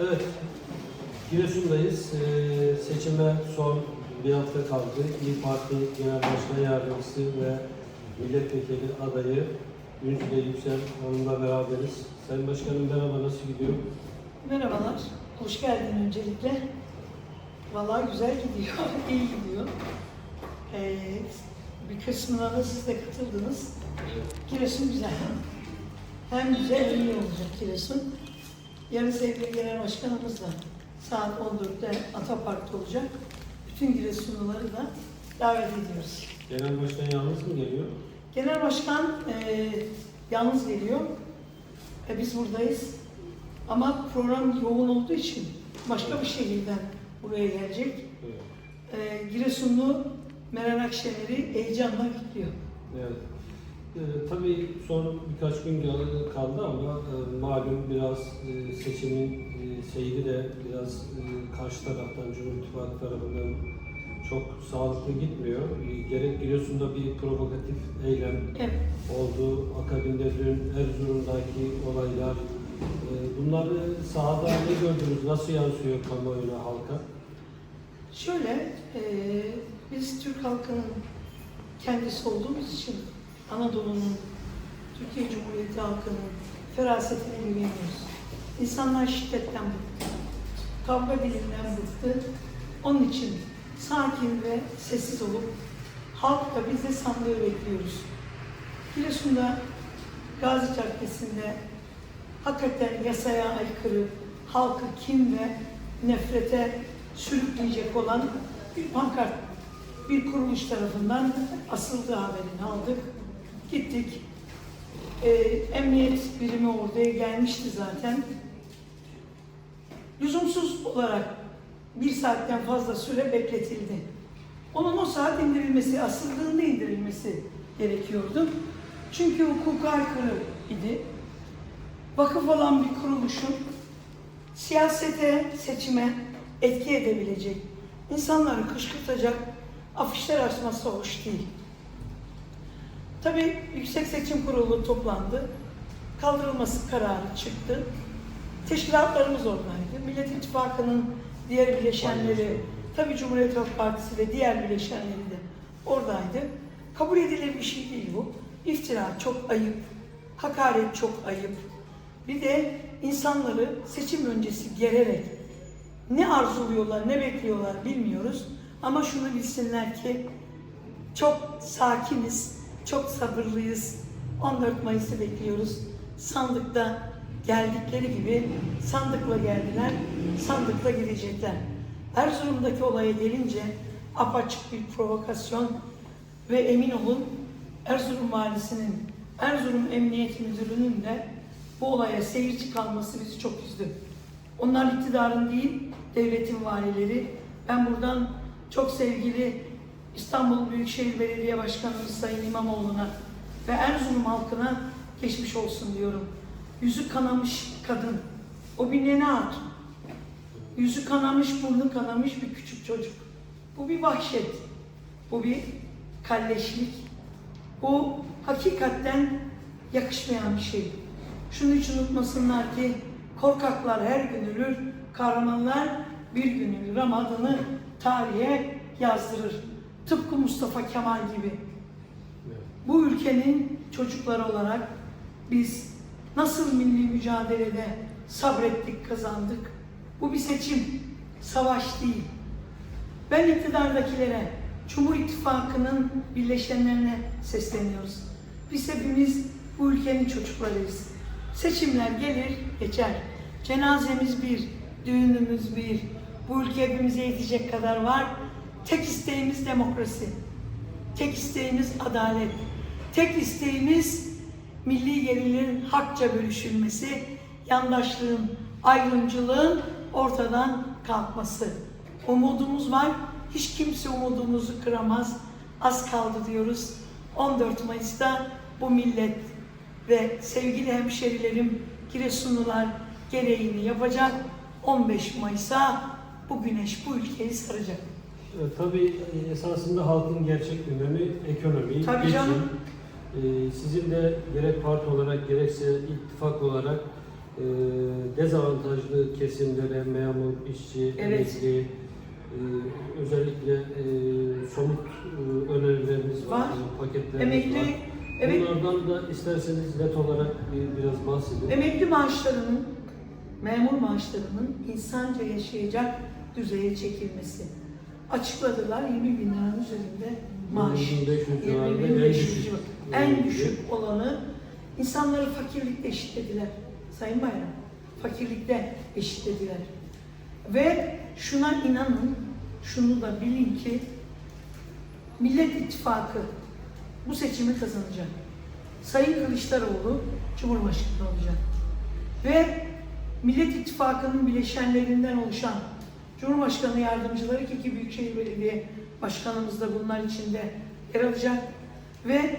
Evet, Giresun'dayız. Ee, seçime son bir hafta kaldı. İyi Parti Genel Başkan Yardımcısı ve Milletvekili adayı Yüzde Yüksel Hanım'la beraberiz. Sayın Başkanım merhaba, nasıl gidiyor? Merhabalar, hoş geldin öncelikle. Vallahi güzel gidiyor, iyi gidiyor. Ee, bir kısmına da siz de katıldınız. Giresun güzel. Hem güzel hem iyi olacak Giresun. Yarın sevgili genel başkanımızla saat 14'te Atapark'ta olacak. Bütün Giresunluları da davet ediyoruz. Genel Başkan yalnız mı geliyor? Genel başkan e, yalnız geliyor. E, biz buradayız. Ama program yoğun olduğu için başka bir şehirden buraya gelecek. Evet. E, Giresunlu Meral Akşener'i heyecanla bekliyor. Evet. Ee, tabii son birkaç gün kaldı ama e, malum biraz e, seçimin e, seyri de biraz e, karşı taraftan, Cumhur İttifakı tarafından çok sağlıklı gitmiyor. E, gerek Giresun'da bir provokatif eylem Evet. oldu, akabinde dün Erzurum'daki olaylar. E, bunları sahada ne gördünüz, nasıl yansıyor kamuoyuna, halka? Şöyle, e, biz Türk halkının kendisi olduğumuz için Anadolu'nun, Türkiye Cumhuriyeti halkının ferasetine güveniyoruz. İnsanlar şiddetten bıktı, kavga dilinden bıktı. Onun için sakin ve sessiz olup halk da biz de sandığı bekliyoruz. Giresun'da Gazi Caddesi'nde hakikaten yasaya aykırı, halkı kin ve nefrete sürükleyecek olan bir pankart bir kuruluş tarafından asıldığı haberini aldık. Gittik. Ee, emniyet birimi oraya gelmişti zaten. Lüzumsuz olarak bir saatten fazla süre bekletildi. Onun o saat indirilmesi, asıldığında indirilmesi gerekiyordu. Çünkü hukuka aykırı idi. Vakıf olan bir kuruluşun siyasete, seçime etki edebilecek, insanları kışkırtacak afişler açması hoş değil. Tabii Yüksek Seçim Kurulu toplandı. Kaldırılması kararı çıktı. Teşkilatlarımız oradaydı. Millet İttifakı'nın diğer bileşenleri, tabii Cumhuriyet Halk Partisi ve diğer bileşenleri de oradaydı. Kabul edilir bir şey değil bu. İftira çok ayıp, hakaret çok ayıp. Bir de insanları seçim öncesi gererek ne arzuluyorlar, ne bekliyorlar bilmiyoruz. Ama şunu bilsinler ki çok sakiniz, çok sabırlıyız. 14 Mayıs'ı bekliyoruz. Sandıkta geldikleri gibi sandıkla geldiler, sandıkla gidecekler. Erzurum'daki olaya gelince apaçık bir provokasyon ve emin olun Erzurum Valisi'nin, Erzurum Emniyet Müdürü'nün de bu olaya seyirci kalması bizi çok üzdü. Onlar iktidarın değil, devletin valileri. Ben buradan çok sevgili İstanbul Büyükşehir Belediye Başkanımız Sayın İmamoğlu'na ve Erzurum halkına geçmiş olsun diyorum. Yüzü kanamış kadın. O bir nene hatun. Yüzü kanamış, burnu kanamış bir küçük çocuk. Bu bir vahşet. Bu bir kalleşlik. Bu hakikaten yakışmayan bir şey. Şunu hiç unutmasınlar ki korkaklar her gün ölür, kahramanlar bir gün ölür ama adını tarihe yazdırır. Tıpkı Mustafa Kemal gibi. Evet. Bu ülkenin çocukları olarak biz nasıl milli mücadelede sabrettik, kazandık. Bu bir seçim, savaş değil. Ben iktidardakilere, Cumhur İttifakı'nın birleşenlerine sesleniyoruz. Biz hepimiz bu ülkenin çocuklarıyız. Seçimler gelir, geçer. Cenazemiz bir, düğünümüz bir. Bu ülke hepimize yetecek kadar var. Tek isteğimiz demokrasi. Tek isteğimiz adalet. Tek isteğimiz milli gelirlerin hakça bölüşülmesi, yandaşlığın, ayrımcılığın ortadan kalkması. Umudumuz var. Hiç kimse umudumuzu kıramaz. Az kaldı diyoruz. 14 Mayıs'ta bu millet ve sevgili hemşerilerim Giresunlular gereğini yapacak. 15 Mayıs'a bu güneş bu ülkeyi saracak. E, Tabii e, esasında halkın gerçek gündemi ekonomi, Tabii geçim. canım. E, Sizin de gerek parti olarak gerekse ittifak olarak e, dezavantajlı kesimlere, memur, işçi, Evet. emekli, e, özellikle e, somut e, önerilerimiz var, Var. e, paketlerimiz Emekli, var. evet, Bunlardan da isterseniz net olarak bir, biraz bahsedin. emekli maaşlarının, memur maaşlarının insanca yaşayacak düzeye çekilmesi. Açıkladılar 20 bin liranın üzerinde maaş. 2500 civarında 20 bin en 500 düşük. civarı. En düşük olanı insanları fakirlikte eşitlediler. Sayın Bayram, fakirlikte eşitlediler. Ve şuna inanın, şunu da bilin ki Millet İttifakı bu seçimi kazanacak. Sayın Kılıçdaroğlu Cumhurbaşkanı olacak. Ve Millet İttifakı'nın bileşenlerinden oluşan Cumhurbaşkanı yardımcıları ki iki Büyükşehir Belediye Başkanımız da bunlar içinde yer alacak. Ve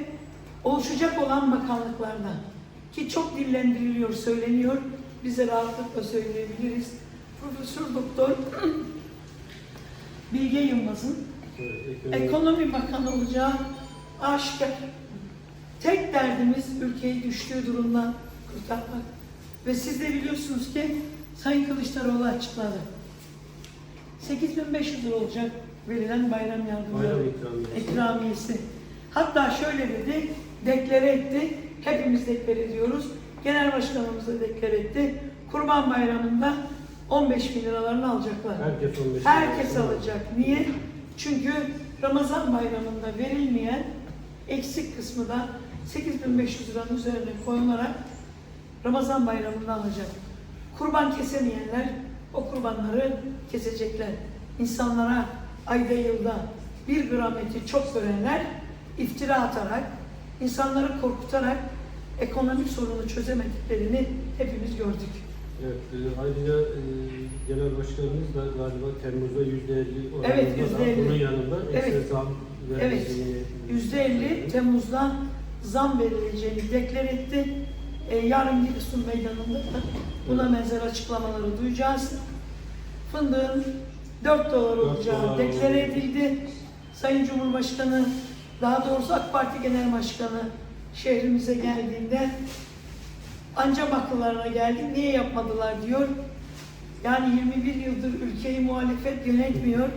oluşacak olan bakanlıklarda ki çok dillendiriliyor, söyleniyor, bize rahatlıkla söyleyebiliriz. Profesör Doktor Bilge Yılmaz'ın Ekonomi Bakanı olacağı aşikar. Tek derdimiz ülkeyi düştüğü durumdan kurtarmak. Ve siz de biliyorsunuz ki Sayın Kılıçdaroğlu açıkladı. 8500 lira olacak verilen bayram yardımları Bayram ikramiyesi. ikramiyesi. Hatta şöyle dedi, deklare etti. Hepimiz deklare ediyoruz. Genel başkanımız da deklare etti. Kurban Bayramı'nda 15 bin liralarını alacaklar. Herkes 15 Herkes lira. alacak. Niye? Çünkü Ramazan bayramında verilmeyen eksik kısmı da 8500 liranın üzerine koyularak Ramazan bayramında alacak. Kurban kesemeyenler o kurbanları kesecekler. İnsanlara ayda yılda bir gram eti çok görenler iftira atarak, insanları korkutarak ekonomik sorunu çözemediklerini hepimiz gördük. Evet, e, ayrıca e, genel başkanımız da galiba Temmuz'da yüzde elli Evet, %50. Bunun yanında Evet. zam Evet. vereceğini %50 Temmuz'da zam verileceğini deklar etti. Ee, yarın Giresun Meydanı'nda da buna benzer açıklamaları duyacağız. Fındığın 4 dolar olacağı dolar deklar oldu. edildi. Sayın Cumhurbaşkanı, daha doğrusu AK Parti Genel Başkanı şehrimize geldiğinde ancak akıllarına geldi, niye yapmadılar diyor. Yani 21 yıldır ülkeyi muhalefet yönetmiyor.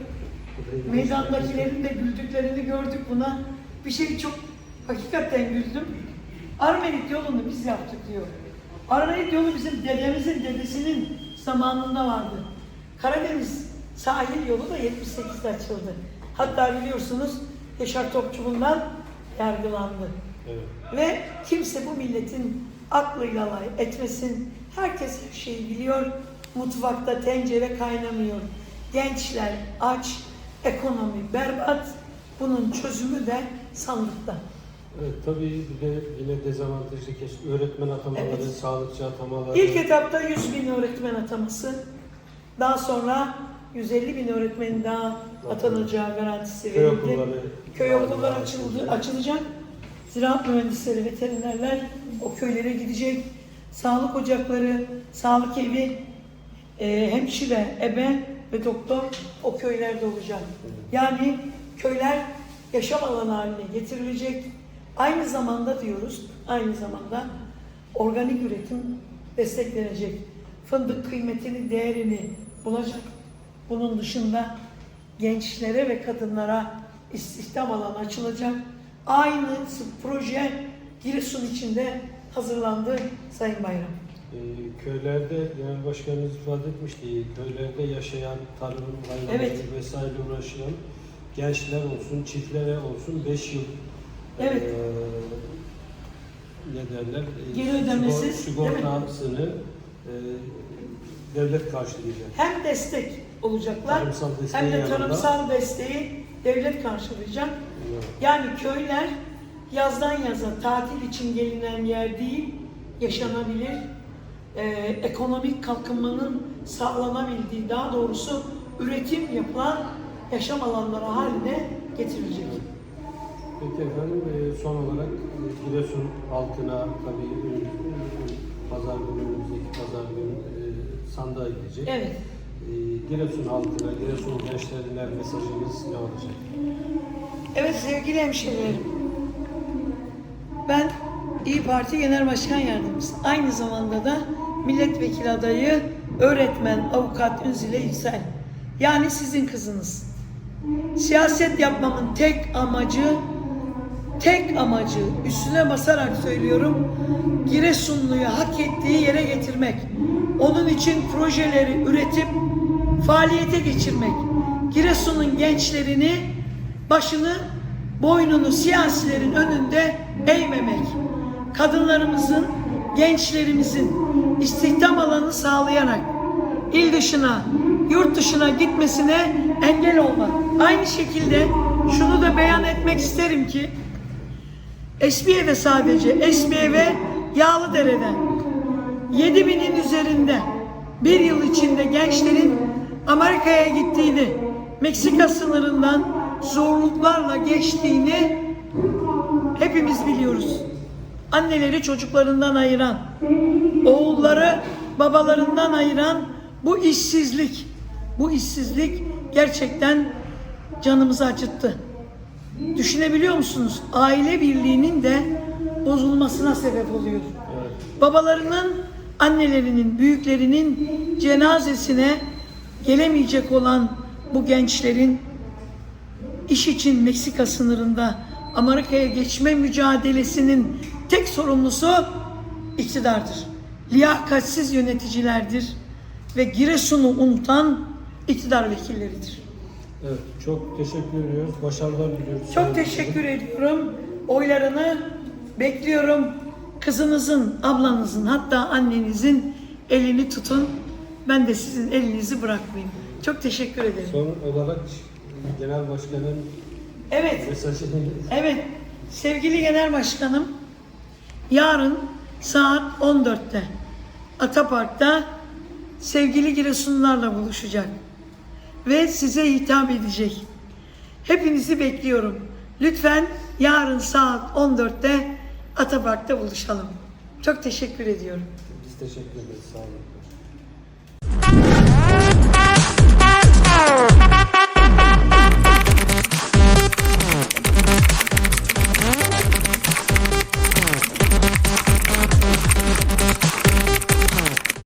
Meydandakilerin de güldüklerini gördük buna. Bir şey çok hakikaten güldüm. Armenik yolunu biz yaptık diyor. Armenik yolu bizim dedemizin dedesinin zamanında vardı. Karadeniz sahil yolu da 78'de açıldı. Hatta biliyorsunuz Yaşar Topçu bundan yargılandı. Evet. Ve kimse bu milletin aklıyla alay etmesin. Herkes her şeyi biliyor. Mutfakta tencere kaynamıyor. Gençler aç, ekonomi berbat. Bunun çözümü de sandıkta. Evet, tabii bir de yine dezavantajlı kesim öğretmen atamaları, Evet. sağlıkçı atamaları. İlk etapta 100 bin öğretmen ataması. Daha sonra 150 bin öğretmenin daha atanacağı garantisi köy verildi. okulları. Köy okulları açıldı, açılacak. Ziraat mühendisleri, veterinerler o köylere gidecek. Sağlık ocakları, sağlık evi, e, hemşire, ebe ve doktor o köylerde olacak. Yani köyler yaşam alanı haline getirilecek. Aynı zamanda diyoruz, aynı zamanda organik üretim desteklenecek. Fındık kıymetini, değerini bulacak. Bunun dışında gençlere ve kadınlara istihdam alanı açılacak. Aynı proje Giresun içinde hazırlandı Sayın Bayram. Ee, köylerde genel başkanımız ifade etmişti. Köylerde yaşayan, tarım, hayvancılık Evet. vesaire uğraşan gençler olsun, çiftlere olsun 5 yıl Evet. ne derler? Geri ödemesiz, sigor- Sigortasını eee, devlet karşılayacak. Hem destek olacaklar Tarımsal hem de yanında. tarımsal desteği devlet karşılayacak. Evet. Yani köyler yazdan yaza tatil için gelinen yer değil, yaşanabilir, e, ekonomik kalkınmanın sağlanabildiği, daha doğrusu üretim yapılan yaşam alanları haline getirilecek. Peki efendim eee, son olarak eee, Giresun halkına tabii eee, pazar günü, önümüzdeki pazar günü sandığa gidecek. Evet, Giresun halkına, Giresun gençlerine mesajınız ne olacak? evet sevgili hemşehrilerim. Ben İyi Parti Genel Başkan Yardımcısı. Aynı zamanda da milletvekili adayı öğretmen avukat Ünzile Yüksel. Yani sizin kızınız. Siyaset yapmamın tek amacı tek amacı üstüne basarak söylüyorum Giresunlu'yu hak ettiği yere getirmek. Onun için projeleri üretip faaliyete geçirmek. Giresun'un gençlerini başını boynunu siyasilerin önünde eğmemek. Kadınlarımızın, gençlerimizin istihdam alanı sağlayarak il dışına, yurt dışına gitmesine engel olmak. Aynı şekilde şunu da beyan etmek isterim ki Esmiye'de sadece Esmiye ve Yağlıdere'de 7000'in üzerinde bir yıl içinde gençlerin Amerika'ya gittiğini, Meksika sınırından zorluklarla geçtiğini hepimiz biliyoruz. Anneleri çocuklarından ayıran, oğulları babalarından ayıran bu işsizlik, bu işsizlik gerçekten canımızı acıttı. Düşünebiliyor musunuz? Aile birliğinin de bozulmasına sebep oluyor. Evet. Babalarının, annelerinin, büyüklerinin cenazesine gelemeyecek olan bu gençlerin iş için Meksika sınırında Amerika'ya geçme mücadelesinin tek sorumlusu iktidardır. Liyakatsiz yöneticilerdir ve Giresun'u unutan iktidar vekilleridir. Evet, çok teşekkür ediyoruz. Başarılar diliyoruz. Çok teşekkür ediyorum. Oylarını bekliyorum. Kızınızın, ablanızın hatta annenizin elini tutun. Ben de sizin elinizi bırakmayayım. Çok teşekkür ederim. Son olarak Genel Başkan'ın Evet, mesajını evet. Sevgili Genel Başkanım, yarın saat 14'te Atapark'ta sevgili Giresunlularla buluşacak ve size hitap edecek. Hepinizi bekliyorum. Lütfen yarın saat 14'te Atabak'ta buluşalım. Çok teşekkür ediyorum. Biz teşekkür ederiz. Sağ olun.